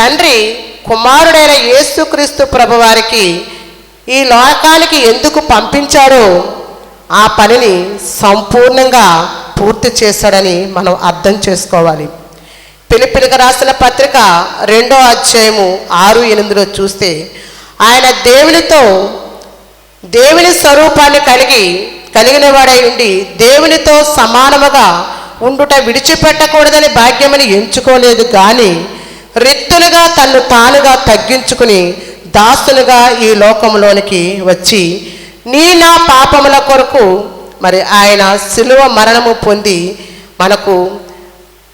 తండ్రి కుమారుడైన యేసుక్రీస్తు ప్రభువారికి ఈ లోకానికి ఎందుకు పంపించాడో ఆ పనిని సంపూర్ణంగా పూర్తి చేశాడని మనం అర్థం చేసుకోవాలి. పిలిపిలికి రాసిన పత్రిక రెండో అధ్యాయము ఆరు ఎనిమిదిలో చూస్తే ఆయన దేవునితో దేవుని స్వరూపాన్ని కలిగి కలిగిన వాడై ఉండి దేవునితో సమానముగా ఉండుట విడిచిపెట్టకూడదని భాగ్యమని ఎంచుకోలేదు. కానీ రెత్తులుగా తన్ను తానుగా తగ్గించుకుని దాసులుగా ఈ లోకంలోనికి వచ్చి నీ నా పాపముల కొరకు మరి ఆయన శిలువ మరణము పొంది మనకు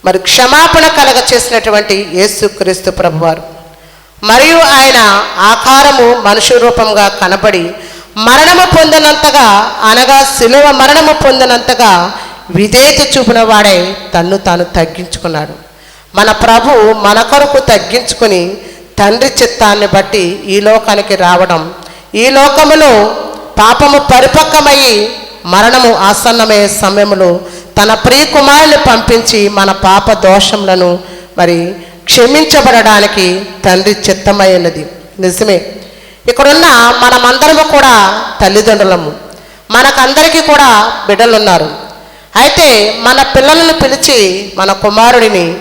మరి క్షమాపణ కలగ చేసినటువంటి యేసుక్రీస్తు ప్రభువారు. మరియు ఆయన ఆకారము మనుషు రూపంగా కనబడి మరణము పొందినంతగా అనగా శిలువ మరణము పొందినంతగా విధేయత చూపిన వాడై తన్ను తాను తగ్గించుకున్నాడు. మన ప్రభు మన కొరకు తగ్గించుకుని తండ్రి చిత్తాన్ని బట్టి ఈ లోకానికి రావడం. ఈ లోకములో పాపము పరిపక్వమయ్యి మరణము ఆసన్నమయ్యే సమయంలో తన ప్రియ కుమారుని పంపించి మన పాప దోషములను మరి క్షమించబడడానికి తండ్రి చిత్తమైనది. నిజమే. ఇక్కడున్న మనమందరము కూడా తల్లిదండ్రులము. మనకందరికీ కూడా బిడ్డలున్నారు. అయితే మన పిల్లలను పిలిచి మన కుమారుడిని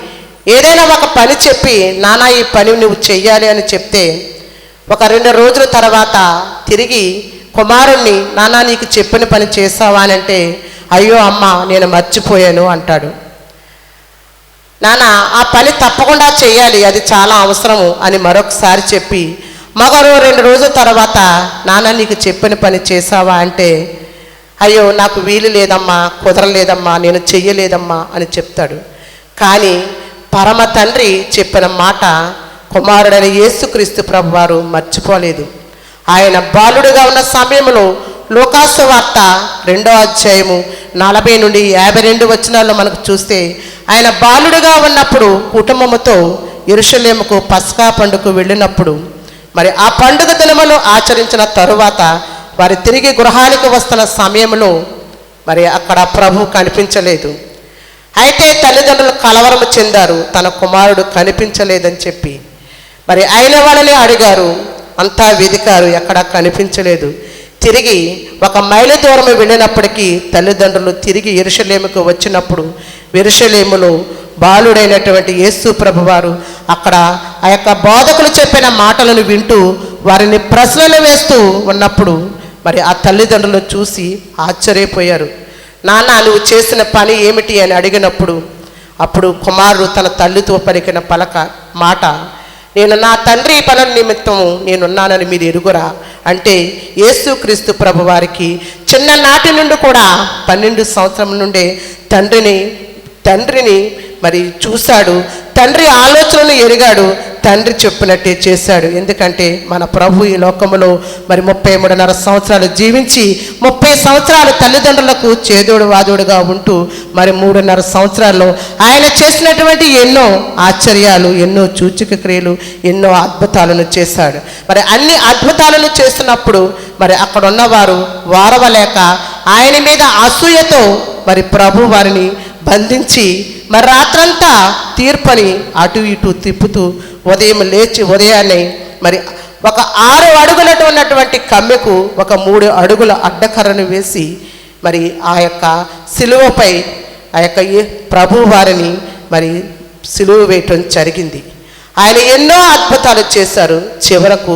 ఏదైనా ఒక పని చెప్పి నానా ఈ పని నువ్వు చెయ్యాలి అని చెప్తే ఒక రెండు రోజుల తర్వాత తిరిగి కుమారుణ్ణి నానా నీకు చెప్పిన పని చేసావా అని అంటే అయ్యో అమ్మ నేను మర్చిపోయాను అంటాడు. నానా ఆ పని తప్పకుండా చేయాలి అది చాలా అవసరము అని మరొకసారి చెప్పి మగరు రెండు రోజుల తర్వాత నాన్న నీకు చెప్పిన పని చేసావా అంటే అయ్యో నాకు వీలు లేదమ్మా కుదరలేదమ్మా నేను చెయ్యలేదమ్మా అని చెప్తాడు. కానీ పరమ తండ్రి చెప్పిన మాట కుమారుడైన యేసుక్రీస్తు ప్రభువారు మర్చిపోలేదు. ఆయన బాలుడుగా ఉన్న సమయంలో లోకాసు వార్త రెండో అధ్యాయము నలభై నుండి యాభై రెండు వచనాల్లో మనకు చూస్తే ఆయన బాలుడుగా ఉన్నప్పుడు కుటుంబముతో ఎరుషలేముకు పస్కా పండుగకు వెళ్ళినప్పుడు మరి ఆ పండుగ దినములు ఆచరించిన తరువాత వారి తిరిగి గృహానికి వస్తున్న సమయంలో మరి అక్కడ ప్రభు కనిపించలేదు. అయితే తల్లిదండ్రులు కలవరము చెందారు. తన కుమారుడు కనిపించలేదని చెప్పి. మరి అయిన వాళ్ళని అడిగారు. అంతా వెదికారు. ఎక్కడా కనిపించలేదు. తిరిగి ఒక మైలు దూరం వెళ్ళినప్పటికీ తల్లిదండ్రులు తిరిగి ఎరుషలేముకు వచ్చినప్పుడు ఎరుషలేములో బాలుడైనటువంటి యేసు ప్రభువారు అక్కడ ఆ యొక్క బోధకులు చెప్పిన మాటలను వింటూ వారిని ప్రశ్నలు వేస్తూ ఉన్నప్పుడు మరి ఆ తల్లిదండ్రులు చూసి ఆశ్చర్యపోయారు. నాన్న నువ్వు చేసిన పని ఏమిటి అని అడిగినప్పుడు అప్పుడు కుమారుడు తన తల్లితో పలికిన పలక మాట నేను నా తండ్రి పనుల నిమిత్తము నేనున్నానని మీరు ఎరుగురా. అంటే యేసుక్రీస్తు ప్రభు వారికి చిన్ననాటి నుండి కూడా పన్నెండు సంవత్సరం నుండే తండ్రిని తండ్రిని మరి చూశాడు తండ్రి ఆలోచనలు ఎరిగాడు తండ్రి చెప్పినట్టే చేశాడు. ఎందుకంటే మన ప్రభు ఈ లోకములో మరి ముప్పై మూడున్నర సంవత్సరాలు జీవించి ముప్పై సంవత్సరాలు తల్లిదండ్రులకు చేదోడు వాదోడుగా ఉంటూ మరి మూడున్నర సంవత్సరాల్లో ఆయన చేసినటువంటి ఎన్నో ఆశ్చర్యాలు ఎన్నో సూచక క్రియలు ఎన్నో అద్భుతాలను చేశాడు. మరి అన్ని అద్భుతాలను చేస్తున్నప్పుడు మరి అక్కడ ఉన్నవారు వారవలేక ఆయన మీద అసూయతో మరి ప్రభు వారిని బంధించి మరి రాత్రంతా తీర్పని అటు ఇటు తిప్పుతూ ఉదయం లేచి ఉదయాన్నే మరి ఒక ఆరు అడుగులట ఉన్నటువంటి కమ్మెకు ఒక మూడు అడుగుల అడ్డకర్రను వేసి మరి ఆ యొక్క సిలువపై ఆ యొక్క ప్రభువారిని ప్రభు వారిని మరి సిలువ వేయటం జరిగింది. ఆయన ఎన్నో అద్భుతాలు చేశారు. చివరకు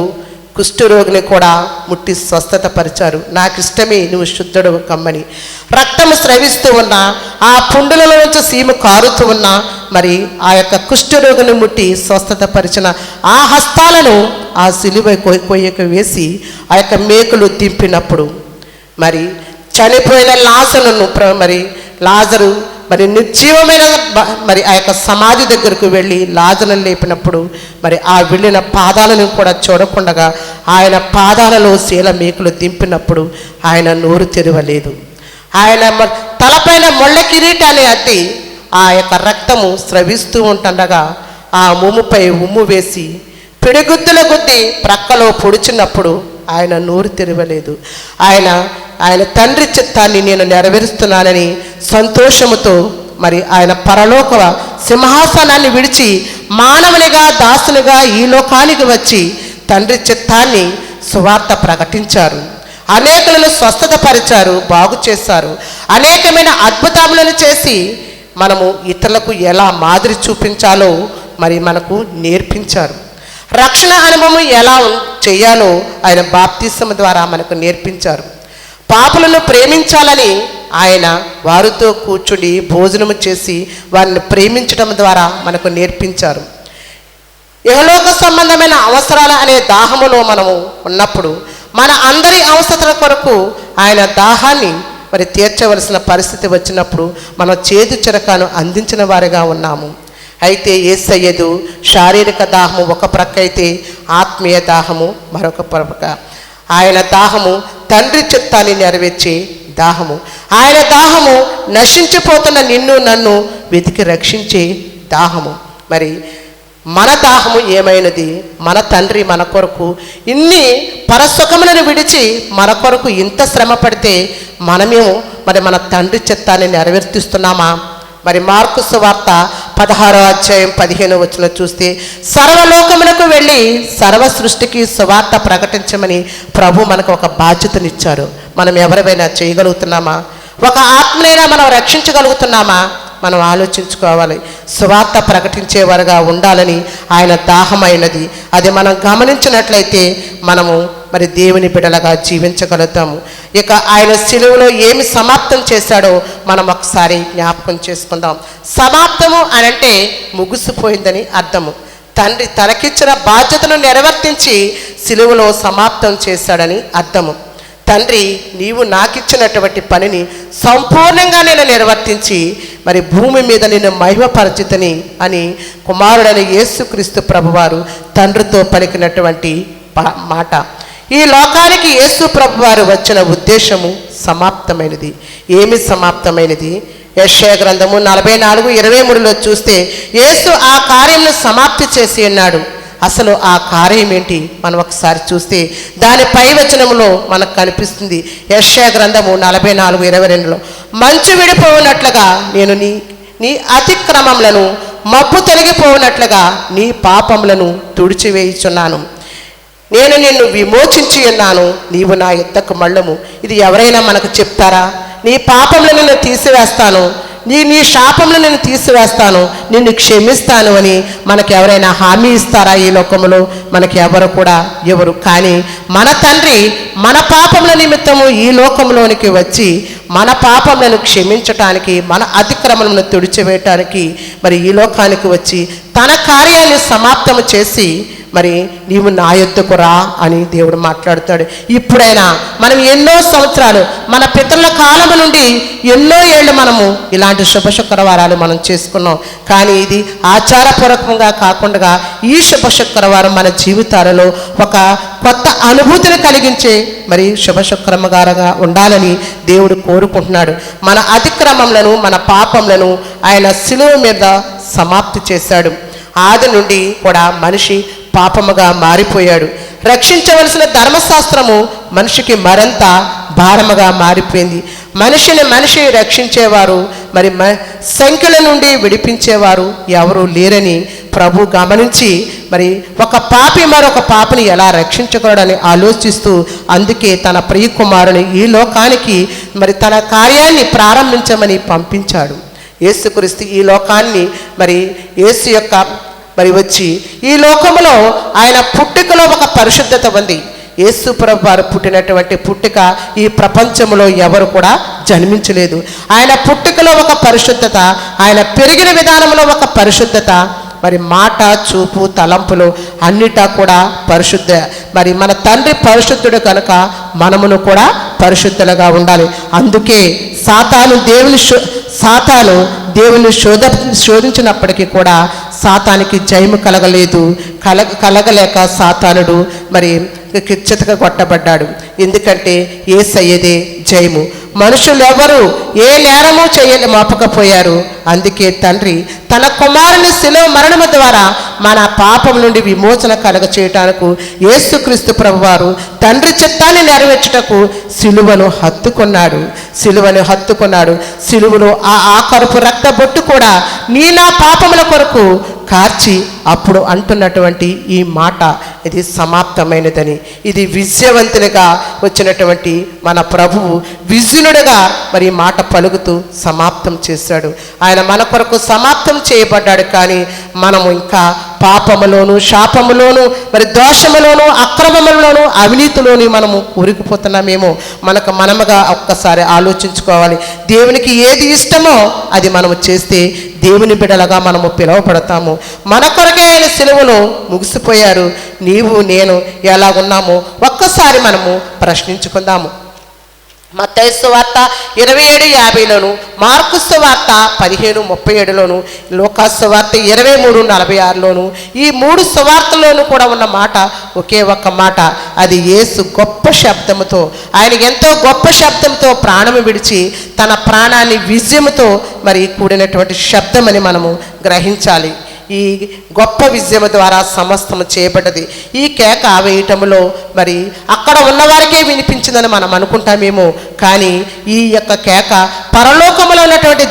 కుష్ఠరోగిని కూడా ముట్టి స్వస్థత పరిచారు. నాకు ఇష్టమే నువ్వు శుద్ధుడు కమ్మని. రక్తము స్రవిస్తూ ఉన్న ఆ పుండులలో నుంచి సీమ కారుతూ ఉన్న మరి ఆ యొక్క కుష్ఠరోగిని ముట్టి స్వస్థత పరిచిన ఆ హస్తాలను ఆ సిలువ కొ- కొయ్యకు వేసి ఆ యొక్క మేకులు దింపినప్పుడు మరి చనిపోయిన లాజరును మరి లాజరు మరి నిర్జీవమైన మరి ఆ యొక్క సమాధి దగ్గరకు వెళ్ళి లాజలను లేపినప్పుడు మరి ఆ వెళ్ళిన పాదాలను కూడా చూడకుండగా ఆయన పాదాలలో శీల మేకులు దింపినప్పుడు ఆయన నోరు తెరవలేదు. ఆయన తలపైన మొళ్ళ కిరీటాన్ని అద్ది ఆ యొక్క రక్తము స్రవిస్తూ ఉంటుండగా ఆ ఉమ్ముపై ఉమ్ము వేసి పిడిగుద్దుల గుద్ది ప్రక్కలో పొడిచినప్పుడు ఆయన నోరు తెరవలేదు. ఆయన ఆయన తండ్రి చిత్తాన్ని నేను నెరవేరుస్తున్నానని సంతోషముతో మరి ఆయన పరలోక సింహాసనాన్ని విడిచి మానవునిగా దాసునిగా ఈ లోకానికి వచ్చి తండ్రి చిత్తాన్ని సువార్త ప్రకటించారు. అనేకులను స్వస్థత పరిచారు బాగు చేశారు. అనేకమైన అద్భుతములను చేసి మనము ఇతరులకు ఎలా మాదిరి చూపించాలో మరి మనకు నేర్పించారు. రక్షణ అనుభవం ఎలా చేయాలో ఆయన బాప్తిసం ద్వారా మనకు నేర్పించారు. పాపులను ప్రేమించాలని ఆయన వారితో కూర్చుని భోజనము చేసి వారిని ప్రేమించడం ద్వారా మనకు నేర్పించారు. యహలోక సంబంధమైన అవసరాలు అనే దాహములో మనము ఉన్నప్పుడు మన అందరి అవసరాల కొరకు ఆయన దాహాన్ని మరి తీర్చవలసిన పరిస్థితి వచ్చినప్పుడు మనం చేదు చిరకాను అందించిన వారిగా ఉన్నాము. అయితే ఏసయ్యదు. శారీరక దాహము ఒక ప్రక్క అయితే ఆత్మీయ దాహము మరొక ప్రక్క. ఆయన దాహము తండ్రి చిత్తాన్ని నెరవేర్చే దాహము. ఆయన దాహము నశించిపోతున్న నిన్ను నన్ను వెతికి రక్షించే దాహము. మరి మన దాహము ఏమైనది? మన తండ్రి మన కొరకు ఇన్ని పరసుఖములను విడిచి మన కొరకు ఇంత శ్రమ పడితే మనమేమో మరి మన తండ్రి చిత్తాన్ని నెరవేర్తిస్తున్నామా? మరి మార్కు సువార్త పదహారో అధ్యాయం పదిహేను వచ్చిన చూస్తే సర్వలోకములకు వెళ్ళి సర్వ సృష్టికి సువార్త ప్రకటించమని ప్రభు మనకు ఒక బాధ్యతనిచ్చారు. మనం ఎవరివైనా చేయగలుగుతున్నామా? ఒక ఆత్మనైనా మనం రక్షించగలుగుతున్నామా? మనం ఆలోచించుకోవాలి. సువార్త ప్రకటించేవారుగా ఉండాలని ఆయన దాహమైనది. అది మనం గమనించినట్లయితే మనము మరి దేవుని బిడలగా జీవించగలుగుతాము. ఇక ఆయన సిలువలో ఏమి సమాప్తం చేశాడో మనం ఒకసారి జ్ఞాపకం చేసుకుందాం. సమాప్తము అని అంటే ముగిసిపోయిందని అర్థము. తండ్రి తనకిచ్చిన బాధ్యతను నెరవర్తించి సిలువలో సమాప్తం చేశాడని అర్థము. తండ్రి నీవు నాకిచ్చినటువంటి పనిని సంపూర్ణంగా నేను నిర్వర్తించి మరి భూమి మీద నేను మహిమపరచితని అని కుమారుడని యేసుక్రీస్తు ప్రభువారు తండ్రితో పలికినటువంటి మాట. ఈ లోకానికి యేసు ప్రభువారు వచ్చిన ఉద్దేశము సమాప్తమైనది. ఏమి సమాప్తమైనది? యశయ గ్రంథము నలభై నాలుగు ఇరవై మూడులో చూస్తే యేసు ఆ కార్యంను సమాప్తి చేసి ఉన్నాడు. అసలు ఆ కార్యం ఏంటి? మనం ఒకసారి చూస్తే దాని పై వచనంలో మనకు కనిపిస్తుంది. యశ్యా గ్రంథము నలభై నాలుగు ఇరవై రెండులో మంచు విడిపోనట్లుగా నేను నీ నీ అతిక్రమములను మబ్బు తొలగిపోవునట్లుగా నీ పాపములను తుడిచివేయుచున్నాను. నేను నిన్ను విమోచించి ఉన్నాను. నీవు నా ఎత్తకు మళ్ళము. ఇది ఎవరైనా మనకు చెప్తారా? నీ పాపములను నేను తీసివేస్తాను. నీ నీ శాపంలో నేను తీసివేస్తాను నిన్ను క్షమిస్తాను అని మనకు ఎవరైనా హామీ ఇస్తారా ఈ లోకములో? మనకి ఎవరు కూడా ఎవరు. కానీ మన తండ్రి మన పాపముల నిమిత్తము ఈ లోకంలోనికి వచ్చి మన పాపములను క్షమించటానికి మన అతిక్రమణను తుడిచివేయటానికి మరి ఈ లోకానికి వచ్చి తన కార్యాన్ని సమాప్తము చేసి మరి నీవు నా యొద్దకు రా అని దేవుడు మాట్లాడుతాడు. ఇప్పుడైనా మనం ఎన్నో సంవత్సరాలు మన పితరుల కాలము నుండి ఎన్నో ఏళ్ళు మనము ఇలాంటి శుభ శుక్రవారాలు మనం చేసుకున్నాం. కానీ ఇది ఆచారపూర్వకంగా కాకుండా ఈ శుభ శుక్రవారం మన జీవితాలలో ఒక కొత్త అనుభూతిని కలిగించే మరి శుభశుక్రమగారగా ఉండాలని దేవుడు కోరుకుంటున్నాడు. మన అతిక్రమములను మన పాపములను ఆయన శిలువ మీద సమాప్తి చేశాడు. ఆది నుండి కూడా మనిషి పాపముగా మారిపోయాడు. రక్షించవలసిన ధర్మశాస్త్రము మనిషికి మరింత భారముగా మారిపోయింది. మనిషిని మనిషి రక్షించేవారు మరి సంఖ్యల నుండి విడిపించేవారు ఎవరూ లేరని ప్రభు గమనించి మరి ఒక పాపి మరొక పాపని ఎలా రక్షించకూడదని ఆలోచిస్తూ అందుకే తన ప్రియ కుమారుని ఈ లోకానికి మరి తన కార్యాన్ని ప్రారంభించమని పంపించాడు. యేసుక్రీస్తు ఈ లోకాన్ని మరి యేసు యొక్క మరి వచ్చి ఈ లోకములో ఆయన పుట్టుకలో ఒక పరిశుద్ధత ఉంది. యేసు వారు పుట్టినటువంటి పుట్టుక ఈ ప్రపంచంలో ఎవరు కూడా జన్మించలేదు. ఆయన పుట్టుకలో ఒక పరిశుద్ధత ఆయన పెరిగిన విధానంలో ఒక పరిశుద్ధత మరి మాట చూపు తలంపులు అన్నిటా కూడా పరిశుద్ధ. మరి మన తండ్రి పరిశుద్ధుడు కనుక మనమును కూడా పరిశుద్ధులుగా ఉండాలి. అందుకే సాతాను దేవుని శో సాతాను దేవుని శోధ శోధించినప్పటికీ కూడా సాతానికి జయము కలగలేదు. కల కలగలేక సాతానుడు మరి చితక కొట్టబడ్డాడు. ఎందుకంటే ఏ సయ్యదే జయము. మనుషులు ఎవరు ఏ నేరము చేయని మోపకపోయారు. అందుకే తండ్రి తన కుమారుని శిలువ మరణము ద్వారా మన పాపం నుండి విమోచన కలగ చేయటానికి యేసుక్రీస్తు ప్రభువారు తండ్రి చిత్తాన్ని నెరవేర్చుటకు సిలువను హత్తుకున్నాడు. సిలువను హత్తుకున్నాడు. సిలువలో ఆ ఆకరుపు రక్త బొట్టు కూడా నీ నా పాపముల కొరకు కార్చి అప్పుడు అంటున్నటువంటి ఈ మాట ఇది సమాప్తమైనదని ఇది విజయవంతునిగా వచ్చినటువంటి మన ప్రభువు విజునుడుగా మరి మాట పలుకుతూ సమాప్తం చేశాడు. ఆయన మన కొరకు సమాప్తం చేయబడ్డాడు కానీ మనము ఇంకా పాపములోను శాపములోను మరి దోషములోను అక్రమములోను అవినీతిలోను మనము కూరుకుపోతున్నామేమో మనకు మనముగా ఒక్కసారి ఆలోచించుకోవాలి. దేవునికి ఏది ఇష్టమో అది మనము చేస్తే దేవుని బిడలగా మనము పిలువబడతాము. మన కొరకే ఆయన సెలవులో ముగిసిపోయారు. నీవు నేను ఎలాగున్నామో ఒక్కసారి మనము ప్రశ్నించుకుందాము. మత్తైసు వార్త ఇరవై ఏడు యాభైలోను మార్కుసు వార్త పదిహేను ముప్పై ఏడులోను లోకాసు వార్త ఇరవై మూడు నలభై ఆరులోను ఈ మూడు సువార్తలోనూ కూడా ఉన్న మాట ఒకే ఒక్క మాట. అది యేసు గొప్ప శబ్దముతో ఆయన ఎంతో గొప్ప శబ్దంతో ప్రాణము విడిచి తన ప్రాణాన్ని విజయముతో మరి కూడినటువంటి శబ్దమని మనము గ్రహించాలి. ఈ గొప్ప విజయము ద్వారా సమస్తము చేయబడ్డది ఈ కేక వేయటములో మరి అక్కడ ఉన్నవారికే వినిపించిందని మనం అనుకుంటామేమో. కానీ ఈ యొక్క కేక పరలోకములో ఉన్నటువంటి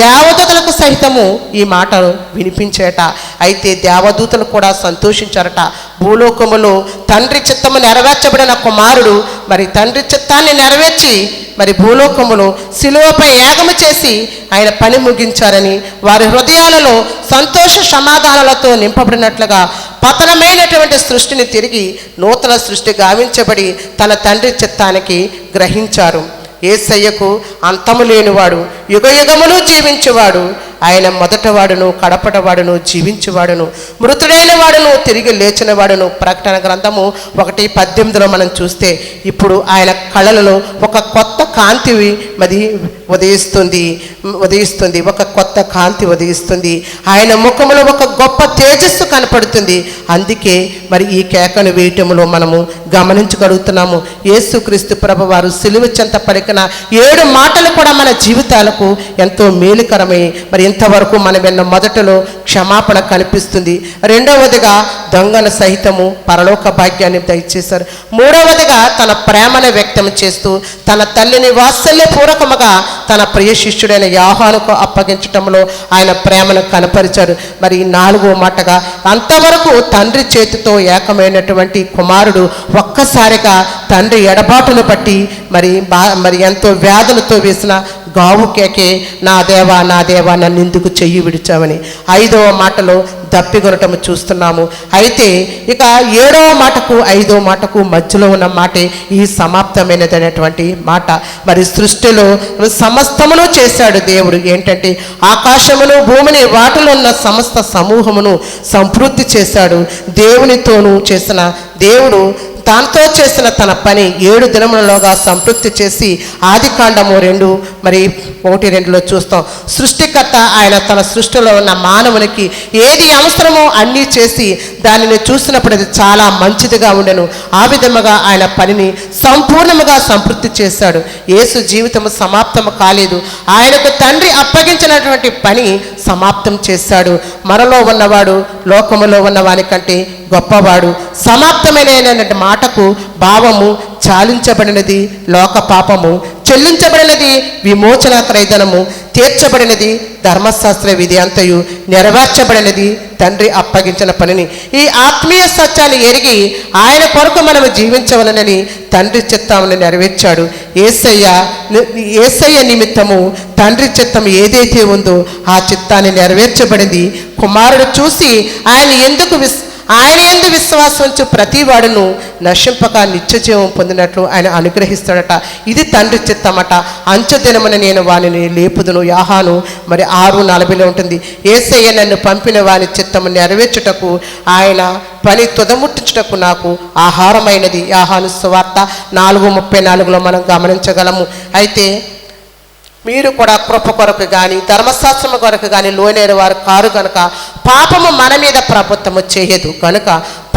దేవదూతలకు సహితము ఈ మాటను వినిపించేట. అయితే దేవదూతలు కూడా సంతోషించారట. భూలోకములో తండ్రి చిత్తము నెరవేర్చబడిన కుమారుడు మరి తండ్రి చిత్తాన్ని నెరవేర్చి మరి భూలోకములో శిలువపై యాగము చేసి ఆయన పని ముగించారని వారి హృదయాలలో సంతోష సమాధానాలతో నింపబడినట్లుగా పతనమైనటువంటి సృష్టిని తిరిగి నూతన సృష్టి గావించబడి తన తండ్రి చిత్తానికి గ్రహించారు. ఏసయ్యకు అంతము లేనివాడు యుగ యుగములు జీవించువాడు. ఆయన మొదటవాడును కడపటవాడును జీవించువాడును మృతుడైన వాడును తిరిగి లేచిన వాడును. ప్రకటన గ్రంథము ఒకటి పద్దెనిమిదిలో మనం చూస్తే ఇప్పుడు ఆయన కళలలో ఒక కొత్త కాంతి మరి ఉదయిస్తుంది. ఉదయిస్తుంది. ఒక కొత్త కాంతి ఉదయిస్తుంది. ఆయన ముఖములో ఒక గొప్ప తేజస్సు కనపడుతుంది. అందుకే మరి ఈ కేకను వేయటంలో మనము గమనించగలుగుతున్నాము. యేసుక్రీస్తు ప్రభు వారు సిలువ చెంత పలికిన ఏడు మాటలు కూడా మన జీవితాలకు ఎంతో మేలుకరమై. మరి ఇంతవరకు మనం విన్న మొదటలో క్షమాపణ కనిపిస్తుంది రెండవదిగా దొంగను సహితము పరలోక భాగ్యాన్ని దయచేశారు. మూడవదిగా తన ప్రేమను వ్యక్తం చేస్తూ తన తల్లిని వాత్సల్యపూర్వకముగా తన ప్రియ శిష్యుడైన యాహానుకు అప్పగించటంలో ఆయన ప్రేమను కనపరిచారు. మరి నాలుగో మాటగా అంతవరకు తండ్రి చేతితో ఏకమైనటువంటి కుమారుడు ఒక్కసారిగా తండ్రి ఎడబాటును బట్టి మరి బా మరి ఎంతో వ్యాధులతో వేసిన గావు కేకే నా దేవా నా దేవా నన్ను ఎందుకు చెయ్యి విడిచావని. ఐదవ మాటలో దప్పిగొనటం చూస్తున్నాము. అయితే ఇక ఏడవ మాటకు ఐదవ మాటకు మధ్యలో ఉన్న మాటే ఈ సమాప్తమైనదైనటువంటి మాట. మరి సృష్టిలో సమస్తమును చేశాడు దేవుడు. ఏంటంటే ఆకాశమును భూమిని వాటిలో ఉన్న సమస్త సమూహమును సంపృద్ధి చేశాడు. దేవునితోనూ చేసిన దేవుడు దాంతో చేసిన తన పని ఏడు దినములలోగా సంతృప్తి చేసి ఆది కాండము రెండు మరి ఒకటి రెండులో చూస్తాం. సృష్టికర్త ఆయన తన సృష్టిలో ఉన్న మానవునికి ఏది అవసరమో అన్నీ చేసి దానిని చూసినప్పుడు అది చాలా మంచిదిగా ఉండెను. ఆ విధముగా ఆయన పనిని సంపూర్ణముగా సంతృప్తి చేశాడు. యేసు జీవితము సమాప్తము కాలేదు. ఆయనకు తండ్రి అప్పగించినటువంటి పని సమాప్తం చేశాడు. మనలో ఉన్నవాడు లోకములో ఉన్న కంటే గొప్పవాడు. సమాప్తమైన మాటకు భావము చాలించబడినది లోక పాపము చెల్లించబడినది విమోచన క్రైదనము తీర్చబడినది ధర్మశాస్త్ర విధి అంతయు నెరవేర్చబడినది తండ్రి అప్పగించిన పనిని. ఈ ఆత్మీయ సత్యాలు ఎరిగి ఆయన కొరకు మనం జీవించవలనని తండ్రి చిత్తాన్ని నెరవేర్చాడు. ఏసయ్య ఏసయ్య నిమిత్తము తండ్రి చిత్తం ఏదైతే ఉందో ఆ చిత్తాన్ని నెరవేర్చబడింది. కుమారుడు చూసి ఆయన ఎందుకు విస్ ఆయన ఎందు విశ్వాసం ఉంచు ప్రతి వాడును నశింపక నిత్య జీవం పొందినట్లు ఆయన అనుగ్రహిస్తాడట. ఇది తండ్రి చిత్తమట. అంచె దినమున నేను వానిని లేపుదును. యాహాను మరి ఆరు నలభైలో ఉంటుంది. ఏసయ్య నన్ను పంపిన వాని చిత్తము నెరవేర్చుటకు ఆయన పని తుదముట్టించుటకు నాకు ఆహారమైనది. యాహాను సువార్త నాలుగు ముప్పై నాలుగులో మనం గమనించగలము. అయితే మీరు కూడా కృప కొరకు కానీ ధర్మశాస్త్రం కొరకు కానీ లోనైన వారు కారు కనుక పాపము మన మీద ప్రభుత్వము చేయదు. కనుక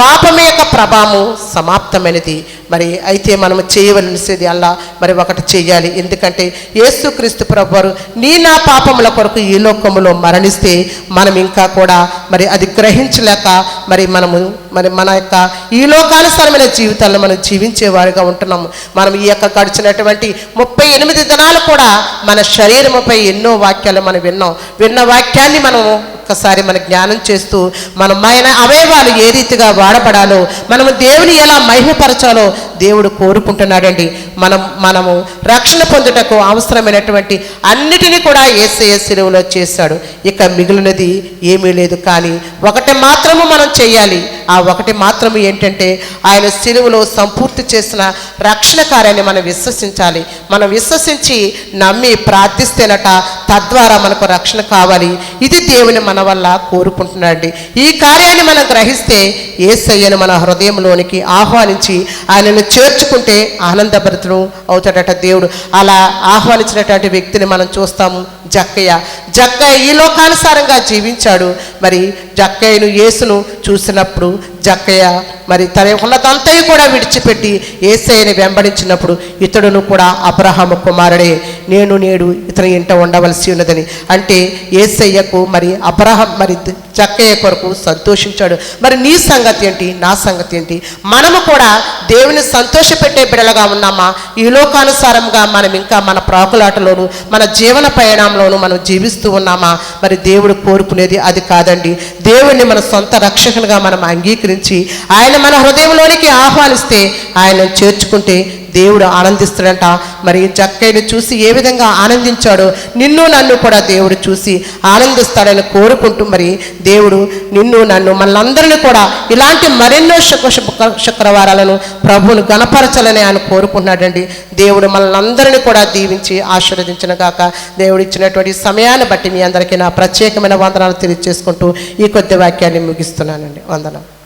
పాపం యొక్క ప్రభావం సమాప్తమైనది. మరి అయితే మనం చేయవలసినది అలా మరి ఒకటి చేయాలి. ఎందుకంటే యేసుక్రీస్తు ప్రభు వారు నీ నా పాపముల కొరకు ఈ లోకములో మరణిస్తే మనం ఇంకా కూడా మరి అది గ్రహించలేక మరి మనము మరి మన యొక్క ఈ లోకానుసారమైన జీవితాలను మనం జీవించేవారుగా ఉంటున్నాము. మనం ఈ యొక్క గడిచినటువంటి ముప్పై ఎనిమిది దినాలు కూడా మన శరీరముపై ఎన్నో వాక్యాలు మనం విన్నాం. విన్న వాక్యాన్ని మనము ఒక్కసారి మన జ్ఞానం చేస్తూ మన మన అవయవాలు ఏ రీతిగా వాడబడాలో మనము దేవుని ఎలా మహిమపరచాలో దేవుడు కోరుకుంటున్నాడండి. మనం మనము రక్షణ పొందుటకు అవసరమైనటువంటి అన్నిటినీ కూడా ఏసయ సెలవులో చేశాడు. ఇక మిగిలినది ఏమీ లేదు కానీ ఒకటి మాత్రము మనం చేయాలి. ఆ ఒకటి మాత్రం ఏంటంటే ఆయన సిలువలో సంపూర్తి చేసిన రక్షణ కార్యాన్ని మనం విశ్వసించాలి. మనం విశ్వసించి నమ్మి ప్రార్థిస్తేనట తద్వారా మనకు రక్షణ కావాలి. ఇది దేవుని మన వల్ల కోరుకుంటున్నాడండి. ఈ కార్యాన్ని మనం గ్రహిస్తే ఏసయ్యను మన హృదయంలోనికి ఆహ్వానించి ఆయనను చేర్చుకుంటే ఆనందభరితుడు అవుతాడట దేవుడు. అలా ఆహ్వానించినటువంటి వ్యక్తిని మనం చూస్తాము జక్కయ్య. జక్కయ్య ఈ లోకానుసారంగా జీవించాడు. మరి జక్కయ్యను యేసును చూసినప్పుడు జక్కయ్య మరి తన ఉన్నదంతయు కూడా విడిచిపెట్టి ఏసయ్యని వెంబడించినప్పుడు ఇతడును కూడా అబ్రహాము కుమారుడే. నేను నేడు ఇతని ఇంట ఉండవలసి ఉన్నదని. అంటే ఏసయ్యకు మరి అబ్రహం మరి జక్కయ్య కొరకు సంతోషించాడు. మరి నీ సంగతి ఏంటి? నా సంగతి ఏంటి? మనము కూడా దేవుని సంతోషపెట్టే బిడలుగా ఉన్నామా? ఈ లోకానుసారంగా మనం ఇంకా మన ప్రాకులాటలోను మన జీవన ప్రయాణంలోను మనం జీవిస్తూ ఉన్నామా? మరి దేవుడు కోరుకునేది అది కాదండి. దేవుణ్ణి మన సొంత రక్షకునిగా మనం అంగీ అంగీకరించి ఆయన మన హృదయంలోనికి ఆహ్వానిస్తే ఆయన చేర్చుకుంటే దేవుడు ఆనందిస్తాడంట. మరి జక్కయ్యను చూసి ఏ విధంగా ఆనందించాడో నిన్ను నన్ను కూడా దేవుడు చూసి ఆనందిస్తాడని కోరుకుంటూ మరి దేవుడు నిన్ను నన్ను మనందరిని కూడా ఇలాంటి మరెన్నో శుక్ర శుక్ర- శుక్రవారాలను ప్రభువును గణపరచాలని ఆయన కోరుకుంటున్నాడండి. దేవుడు మనందరిని కూడా దీవించి ఆశీర్వదించిన గాక. దేవుడు ఇచ్చినటువంటి సమయాన్ని బట్టి మీ అందరికీ నా ప్రత్యేకమైన వందనాలు తెలియజేసుకుంటూ ఈ కొద్ది వాక్యాన్ని ముగిస్తున్నానండి. వందనాలు.